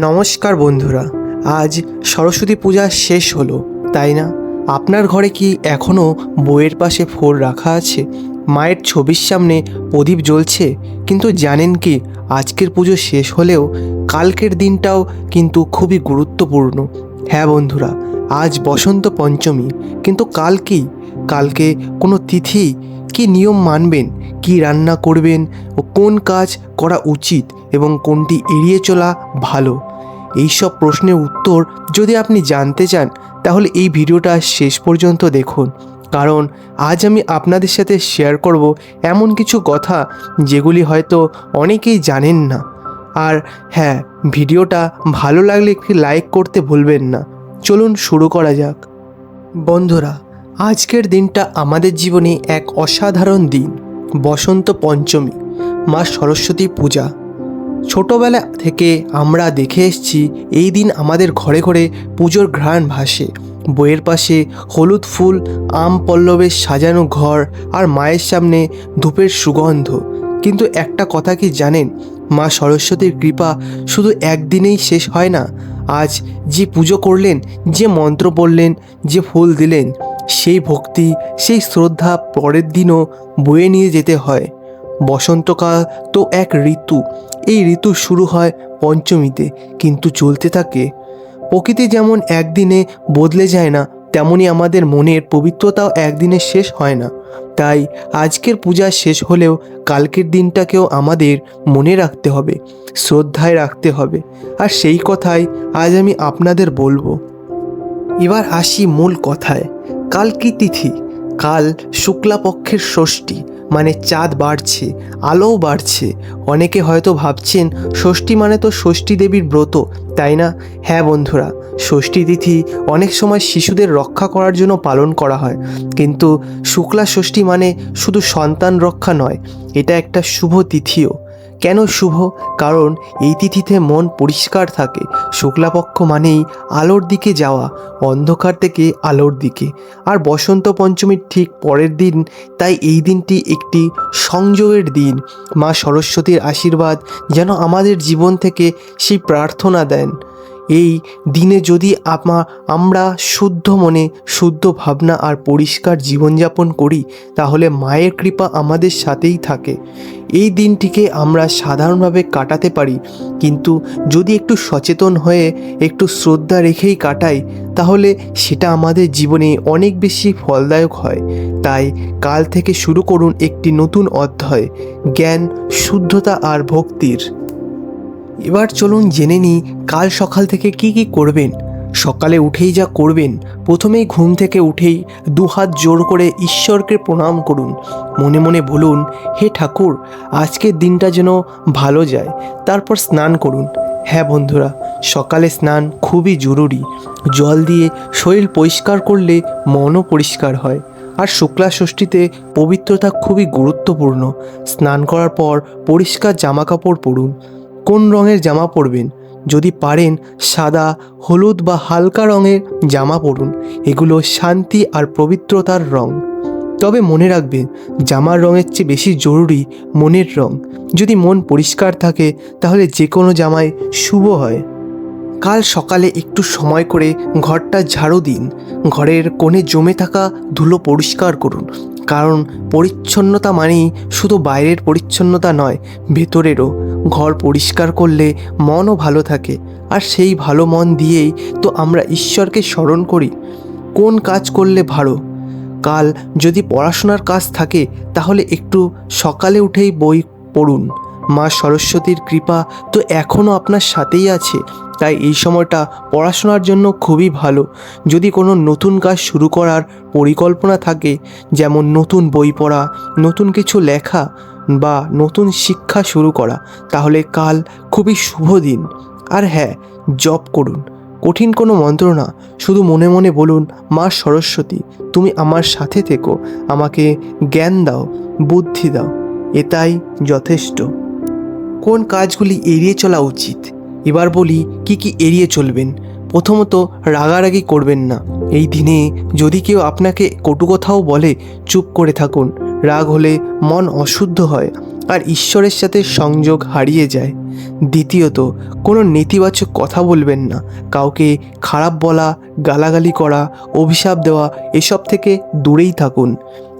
নমস্কার বন্ধুরা, আজ সরস্বতী পূজা শেষ হলো, তাই না? আপনার ঘরে কি এখনও বইয়ের পাশে ফোর রাখা আছে? মায়ের ছবির সামনে প্রদীপ জ্বলছে, কিন্তু জানেন কি, আজকের পুজো শেষ হলেও কালকের দিনটাও কিন্তু খুবই গুরুত্বপূর্ণ। হ্যাঁ বন্ধুরা, আজ বসন্ত পঞ্চমী, কিন্তু কাল কি? কালকে কোনো তিথি কি নিয়ম মানবেন? কি রান্না করবেন? ও কোন কাজ করা উচিত? এবং কোনটি এড়িয়ে চলা ভালো? এইসব প্রশ্নের উত্তর যদি আপনি জানতে চান, তাহলে এই ভিডিওটা শেষ পর্যন্ত দেখুন। কারণ আজ আমি আপনাদের সাথে শেয়ার করব এমন কিছু কথা যেগুলি হয়তো অনেকেই জানেন না। আর হ্যাঁ ভিডিওটা ভালো লাগলে একটি লাইক করতে ভুলবেন না। চলুন শুরু করা যাক। বন্ধুরা আজকের দিনটা আমাদের জীবনে এক অসাধারণ দিন। বসন্ত পঞ্চমী, মা সরস্বতী পূজা। ছোটবেলা থেকে আমরা দেখে এসছি, এই দিন আমাদের ঘরে ঘরে পুজোর ঘ্রাণ ভাসে। বইয়ের পাশে হলুদ ফুল, আম পল্লবের সাজানো ঘর আর মায়ের সামনে ধূপের সুগন্ধ। কিন্তু একটা কথা কি জানেন, মা সরস্বতীর কৃপা শুধু একদিনেই শেষ হয় না। আজ যে পুজো করলেন, যে মন্ত্র পড়লেন, যে ফুল দিলেন সেই ভক্তি, সেই শ্রদ্ধা পরের দিনও বয়ে নিয়ে যেতে হয়। বসন্তকাল তো এক ঋতু। এই ঋতু শুরু হয় পঞ্চমীতে, কিন্তু চলতে থাকে। প্রকৃতি যেমন একদিনে বদলে যায় না, তেমনি আমাদের মনের পবিত্রতাও একদিনে শেষ হয় না। তাই আজকের পূজা শেষ হলেও কালকের দিনটাকেও আমাদের মনে রাখতে হবে, শ্রদ্ধায় রাখতে হবে। আর সেই কথাই আজ আমি আপনাদের বলব। এবার আসি মূল কথায়। কাল কি তিথি? কাল শুক্লাপক্ষের ষষ্ঠী মানে চাঁদ বাড়ছে, আলোও বাড়ছে। অনেকে হয়তো ভাবছেন, ষষ্ঠী মানে তো ষষ্ঠী দেবীর ব্রত, তাই না? হ্যাঁ বন্ধুরা, ষষ্ঠী তিথি অনেক সময় শিশুদের রক্ষা করার জন্য পালন করা হয়। কিন্তু শুক্লা ষষ্ঠী মানে শুধু সন্তান রক্ষা নয়, এটা একটা শুভ তিথিও। কেন শুভ? কারণ এই তিথিতে মন পরিষ্কার থাকে। শুক্লাপক্ষ মানেই আলোর দিকে যাওয়া, অন্ধকার থেকে আলোর দিকে। আর বসন্ত পঞ্চমীর ঠিক পরের দিন, তাই এই দিনটি একটি সংযোগের দিন। মা সরস্বতীর আশীর্বাদ যেন আমাদের জীবন থেকে সেই প্রার্থনা দেন। এই দিনে যদি আমা আমরা শুদ্ধ মনে, শুদ্ধ ভাবনা আর পরিষ্কার জীবনযাপন করি, তাহলে মায়ের কৃপা আমাদের সাথেই থাকে। এই দিনটিকে আমরা সাধারণভাবে কাটাতে পারি। কিন্তু যদি একটু সচেতন হয়ে, একটু শ্রদ্ধা রেখেই কাটাই, তাহলে সেটা আমাদের জীবনে অনেক বেশি ফলদায়ক হয়। তাই কাল থেকে শুরু করুন একটি নতুন অধ্যায়, জ্ঞান, শুদ্ধতা আর ভক্তির। এবার চলুন জেনে নিই, কাল সকাল থেকে কি কি করবেন? সকালে উঠেই যা করবেন, প্রথমেই ঘুম থেকে উঠেই দুহাত জোর করে ঈশ্বরকে প্রণাম করুন। মনে মনে বলুন, হে ঠাকুর, আজকের দিনটা যেন ভালো যায়। তারপর স্নান করুন। হ্যাঁ বন্ধুরা, সকালে স্নান খুবই জরুরি। জল দিয়ে শরীর পরিষ্কার করলে মনও পরিষ্কার হয়। আর শুক্লা ষষ্ঠীতে পবিত্রতা খুবই গুরুত্বপূর্ণ। স্নান করার পর পরিষ্কার জামা কাপড় পরুন। কোন রঙের জামা পরবেন? যদি পারেন, সাদা, হলুদ বা হালকা রঙের জামা পরুন। এগুলো শান্তি আর পবিত্রতার রং। তবে মনে রাখবেন জামার রঙের চেয়ে বেশি জরুরি মনের রং। যদি মন পরিষ্কার থাকে, তাহলে যে কোনো জামাই শুভ হয়। কাল সকালে একটু সময় করে ঘরটা ঝাড়ু দিন। ঘরের কোণে জমে থাকা ধুলো পরিষ্কার করুন। কারণ পরিচ্ছন্নতা মানেই শুধু বাইরের পরিচ্ছন্নতা নয়, ভেতরেরও। ঘর পরিষ্কার করলে মনও ভালো থাকে, আর সেই ভালো মন দিয়েই তো আমরা ঈশ্বরকে স্মরণ করি। কোন কাজ করলে ভালো? কাল যদি পড়াশোনার কাজ থাকে, তাহলে একটু সকালে উঠেই বই পড়ুন। মা সরস্বতীর কৃপা তো এখনও আপনার সাথেই আছে। তাই এই সময়টা পড়াশোনার জন্য খুবই ভালো। যদি কোনো নতুন কাজ শুরু করার পরিকল্পনা থাকে, যেমন নতুন বই পড়া, নতুন কিছু লেখা বা নতুন শিক্ষা শুরু করা, তাহলে কাল খুবই শুভ দিন। আর হ্যাঁ জব করুন। কঠিন কোনো মন্ত্র না, শুধু মনে মনে বলুন, মা সরস্বতী, তুমি আমার সাথে থেকো, আমাকে জ্ঞান দাও, বুদ্ধি দাও, এটাই যথেষ্ট। কোন কাজগুলি এড়িয়ে চলা উচিত? এবার বলি কি কি এড়িয়ে চলবেন। প্রথমত রাগারাগি করবেন না। এই দিনে যদি কেউ আপনাকে কটু কথাও বলে, চুপ করে থাকুন। রাগ হলে মন অশুদ্ধ হয় আর ঈশ্বরের সাথে সংযোগ হারিয়ে যায়। দ্বিতীয়ত, কোনো নেতিবাচক কথা বলবেন না। কাউকে খারাপ বলা, গালাগালি করা, অভিশাপ দেওয়া, এসব থেকে দূরেই থাকুন।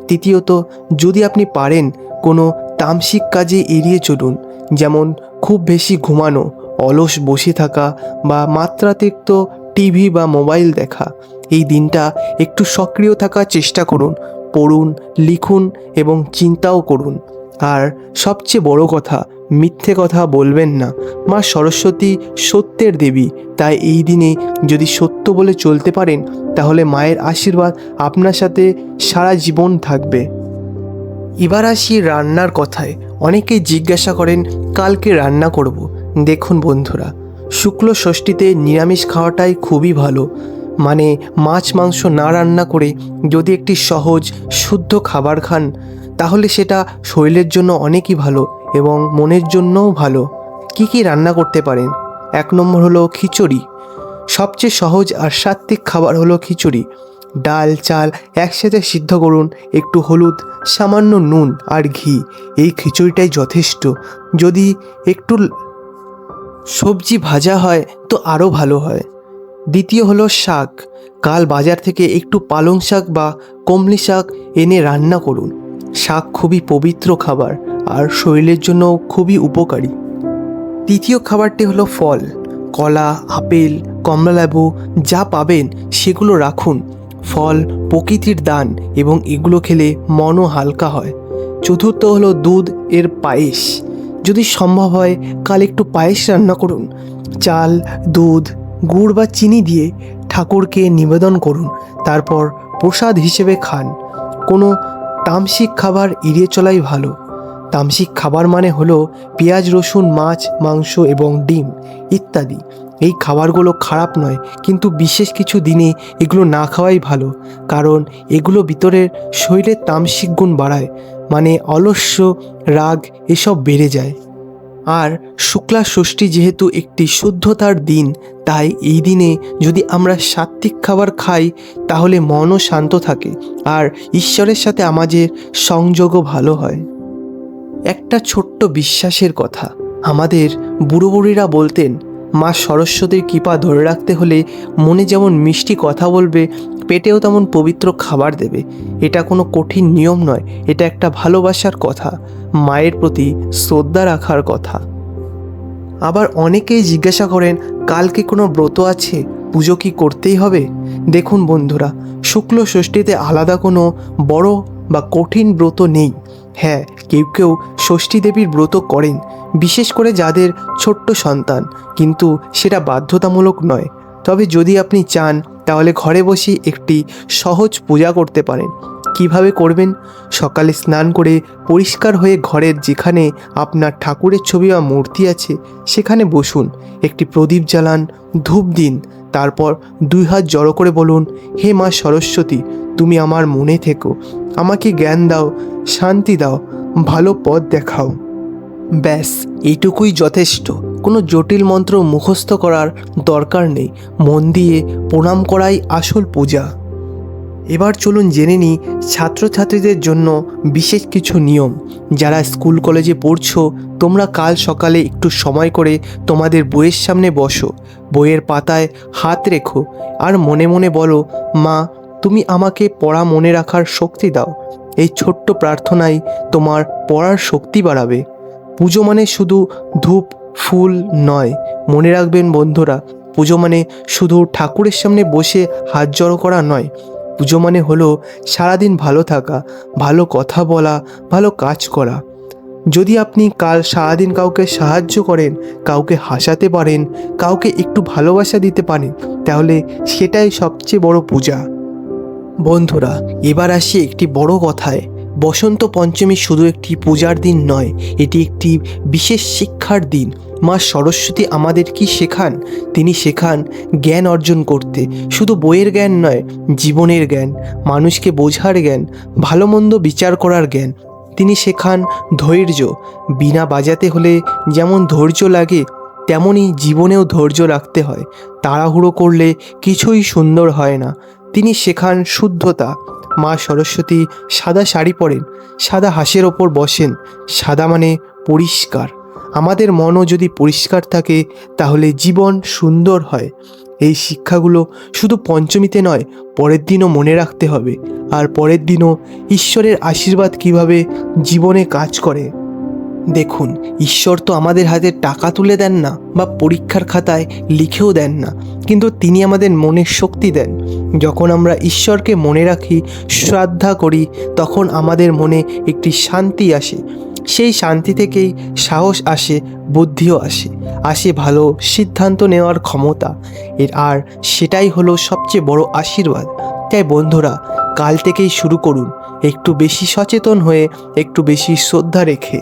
তৃতীয়ত, যদি আপনি পারেন, কোনো তামসিক কাজে এড়িয়ে চলুন। যেমন, খুব বেশি ঘুমানো অলস বসে থাকা বা মাত্রাতিরিক্ত টিভি বা মোবাইল দেখা, এই দিনটা একটু সক্রিয় থাকার চেষ্টা করুন, পড়ুন, লিখুন এবং চিন্তাও করুন। আর সবচেয়ে বড় কথা, মিথ্যে কথা বলবেন না। মা সরস্বতী সত্যের দেবী, তাই এই দিনে যদি সত্য বলে চলতে পারেন, তাহলে মায়ের আশীর্বাদ আপনার সাথে সারা জীবন থাকবে। এবার আসি রান্নার কথায়। অনেকেই জিজ্ঞাসা করেন, কালকে রান্না করব। দেখুন বন্ধুরা, শুক্ল ষষ্ঠীতে নিরামিষ খাওয়াটাই খুবই ভালো। মানে মাছ মাংস না রান্না করে যদি একটি সহজ, শুদ্ধ খাবার খান, তাহলে সেটা শরীরের জন্য অনেকই ভালো এবং মনের জন্যও ভালো। কি কি রান্না করতে পারেন? এক নম্বর হলো খিচুড়ি। সবচেয়ে সহজ আর সাত্বিক খাবার হলো খিচুড়ি। ডাল, চাল একসাথে সিদ্ধ করুন, একটু হলুদ, সামান্য নুন আর ঘি। এই খিচুড়িটাই যথেষ্ট। যদি একটু সবজি ভাজা হয় তো আরও ভালো হয়। দ্বিতীয় হলো শাক। কাল বাজার থেকে একটু পালং শাক বা কমলি শাক এনে রান্না করুন। শাক খুবই পবিত্র খাবার আর শরীরের জন্য খুবই উপকারী। তৃতীয় খাবারটি হলো ফল। কলা, আপেল, কমলালেবু যা পাবেন সেগুলো রাখুন। ফল প্রকৃতির দান এবং এগুলো খেলে মনও হালকা হয়। চতুর্থ হলো দুধ এর পায়েস। যদি সম্ভব হয়, কাল একটু পায়েস রান্না করুন। চাল, দুধ, গুড় বা চিনি দিয়ে ঠাকুরকে নিবেদন করুন। তারপর প্রসাদ হিসেবে খান। কোনো তামসিক খাবার এড়িয়ে চলাই ভালো। তামসিক খাবার মানে হলো পেঁয়াজ, রসুন, মাছ, মাংস এবং ডিম ইত্যাদি। এই খাবারগুলো খারাপ নয়, কিন্তু বিশেষ কিছু দিনে এগুলো না খাওয়াই ভালো, কারণ এগুলো ভিতরের শরীরের তামসিক গুণ বাড়ায়। মানে অলস্য, রাগ এসব বেড়ে যায়। আর শুক্লা ষষ্ঠী যেহেতু একটি শুদ্ধতার দিন, তাই এই দিনে যদি আমরা সাত্ত্বিক খাবার খাই, তাহলে মনও শান্ত থাকে আর ঈশ্বরের সাথে আমাদের সংযোগও ভালো হয়। একটা ছোট্ট বিশ্বাসের কথা, আমাদের বুড়ো বুড়িরা বলতেন, মা সরস্বতীর কৃপা ধরে রাখতে হলে মনে যেমন মিষ্টি কথা বলবে পেটেও তেমন পবিত্র খাবার দেবে। এটা কোনো কঠিন নিয়ম নয়, এটা একটা ভালোবাসার কথা, মায়ের প্রতি শ্রদ্ধা রাখার কথা। আবার অনেকেই জিজ্ঞাসা করেন কালকে কোনো ব্রত আছে? পুজো কি করতেই হবে? দেখুন বন্ধুরা, শুক্ল ষষ্ঠীতে আলাদা কোনো বড় বা কঠিন ব্রত নেই। হ্যাঁ কেউ কেউ ষষ্ঠী দেবীর ব্রত করেন, বিশেষ করে যাদের ছোট্ট সন্তান, কিন্তু সেটা বাধ্যতামূলক নয়। তবে যদি আপনি চান তাহলে ঘরে বসে একটি সহজ পূজা করতে পারেন। কীভাবে করবেন? সকালে স্নান করে পরিষ্কার হয়ে ঘরের যেখানে আপনার ঠাকুরের ছবি বা মূর্তি আছে, সেখানে বসুন। একটি প্রদীপ জ্বালান, ধূপ দিন, তারপর দুই হাত জড়ো করে বলুন, হে মা সরস্বতী, তুমি আমার মনে থেকো। আমাকে জ্ঞান দাও, শান্তি দাও, ভালো পথ দেখাও। ব্যাস, এইটুকুই যথেষ্ট। কোনো জটিল মন্ত্র মুখস্থ করার দরকার নেই। মন দিয়ে প্রণাম করাই আসল পূজা। এবার চলুন জেনে নিই ছাত্রছাত্রীদের জন্য বিশেষ কিছু নিয়ম। যারা স্কুল, কলেজে পড়ছো, তোমরা কাল সকালে একটু সময় করে তোমাদের বইয়ের সামনে বসো। বইয়ের পাতায় হাত রেখো আর মনে মনে বলো, মা, তুমি আমাকে পড়া মনে রাখার শক্তি দাও। এই ছোট্ট প্রার্থনাই তোমার পড়ার শক্তি বাড়াবে। পুজো মানে শুধু ধূপ ফুল নয়। মনে রাখবেন বন্ধুরা, পুজো মানে শুধু ঠাকুরের সামনে বসে হাত জড়ো করা নয়। পুজো মানে হলো সারাদিন ভালো থাকা, ভালো কথা বলা, ভালো কাজ করা। যদি আপনি কাল সারাদিন কাউকে সাহায্য করেন, কাউকে হাসাতে পারেন, কাউকে একটু ভালোবাসা দিতে পারেন, তাহলে সেটাই সবচেয়ে বড় পূজা। বন্ধুরা, এবার আসি একটি বড় কথায়। বসন্ত পঞ্চমী শুধু একটি পূজার দিন নয়, এটি একটি বিশেষ শিক্ষার দিন। মা সরস্বতী আমাদের কি শেখান? তিনি শেখান জ্ঞান অর্জন করতে। শুধু বইয়ের জ্ঞান নয়, জীবনের জ্ঞান, মানুষকে বোঝার জ্ঞান ভালো মন্দ বিচার করার জ্ঞান। তিনি শেখান ধৈর্য। বিনা বাজাতে হলে যেমন ধৈর্য লাগে, তেমনই জীবনেও ধৈর্য রাখতে হয়। তাড়াহুড়ো করলে কিছুই সুন্দর হয় না। তিনি শেখান শুদ্ধতা। মা সরস্বতী সাদা শাড়ি পরেন, সাদা হাঁসের ওপর বসেন, সাদা মানে পরিষ্কার। আমাদের মনও যদি পরিষ্কার থাকে, তাহলে জীবন সুন্দর হয়। এই শিক্ষাগুলো শুধু পঞ্চমীতে নয়, পরের দিনও মনে রাখতে হবে। আর পরের দিনও ঈশ্বরের আশীর্বাদ কীভাবে জীবনে কাজ করে? দেখুন, ঈশ্বর তো আমাদের হাতে টাকা তুলে দেন না বা পরীক্ষার খাতায় লিখেও দেন না। কিন্তু তিনি আমাদের মনের শক্তি দেন। যখন আমরা ঈশ্বরকে মনে রাখি, শ্রদ্ধা করি, তখন আমাদের মনে একটি শান্তি আসে। সেই শান্তি থেকেই সাহস আসে, বুদ্ধিও আসে। আসে ভালো সিদ্ধান্ত নেওয়ার ক্ষমতা। এর আর সেটাই হলো সবচেয়ে বড় আশীর্বাদ। তাই বন্ধুরা, কাল থেকেই শুরু করুন। একটু বেশি সচেতন হয়ে, একটু বেশি শ্রদ্ধা রেখে।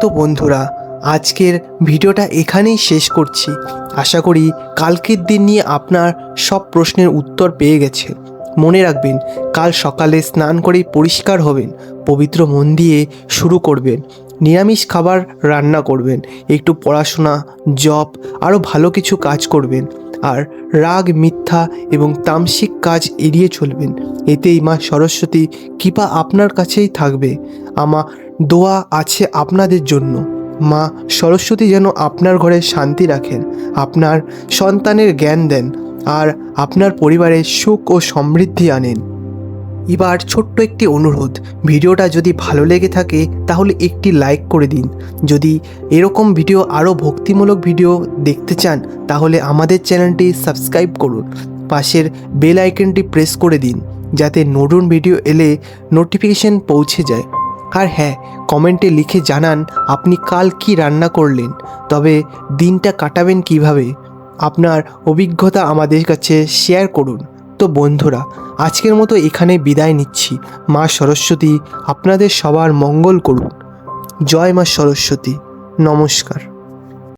তো বন্ধুরা আজকের ভিডিওটা এখানেই শেষ করছি। আশা করি কালকের দিন নিয়ে আপনার সব প্রশ্নের উত্তর পেয়ে গেছে। মনে রাখবেন, কাল সকালে স্নান করেই পরিষ্কার হবেন, পবিত্র মন দিয়ে শুরু করবেন, নিরামিষ খাবার রান্না করবেন, একটু পড়াশোনা জব আরও ভালো কিছু কাজ করবেন, আর রাগ, মিথ্যা এবং তামসিক কাজ এড়িয়ে চলবেন। এতেই মা সরস্বতী কৃপা আপনার কাছেই থাকবে। আমার দোয়া আছে আপনাদের জন্য। মা সরস্বতী যেন আপনার ঘরে শান্তি রাখেন, আপনার সন্তানের জ্ঞান দেন আর আপনার পরিবারে সুখ ও সমৃদ্ধি আনেন। এবার ছোট্ট একটি অনুরোধ, ভিডিওটা যদি ভালো লেগে থাকে তাহলে একটি লাইক করে দিন। যদি এরকম ভিডিও আরও ভক্তিমূলক ভিডিও দেখতে চান তাহলে আমাদের চ্যানেলটি সাবস্ক্রাইব করুন, পাশের বেল আইকনটি প্রেস করে দিন, যাতে নতুন ভিডিও এলে নোটিফিকেশন পৌঁছে যায়। আর হ্যাঁ কমেন্টে লিখে জানান আপনি কাল কি রান্না করলেন, তবে দিনটা কাটাবেন কীভাবে? আপনার অভিজ্ঞতা আমাদের কাছে শেয়ার করুন। তো বন্ধুরা, আজকের মতো এখানে বিদায় নিচ্ছি। মা সরস্বতী আপনাদের সবার মঙ্গল করুন। জয় মা সরস্বতী। নমস্কার।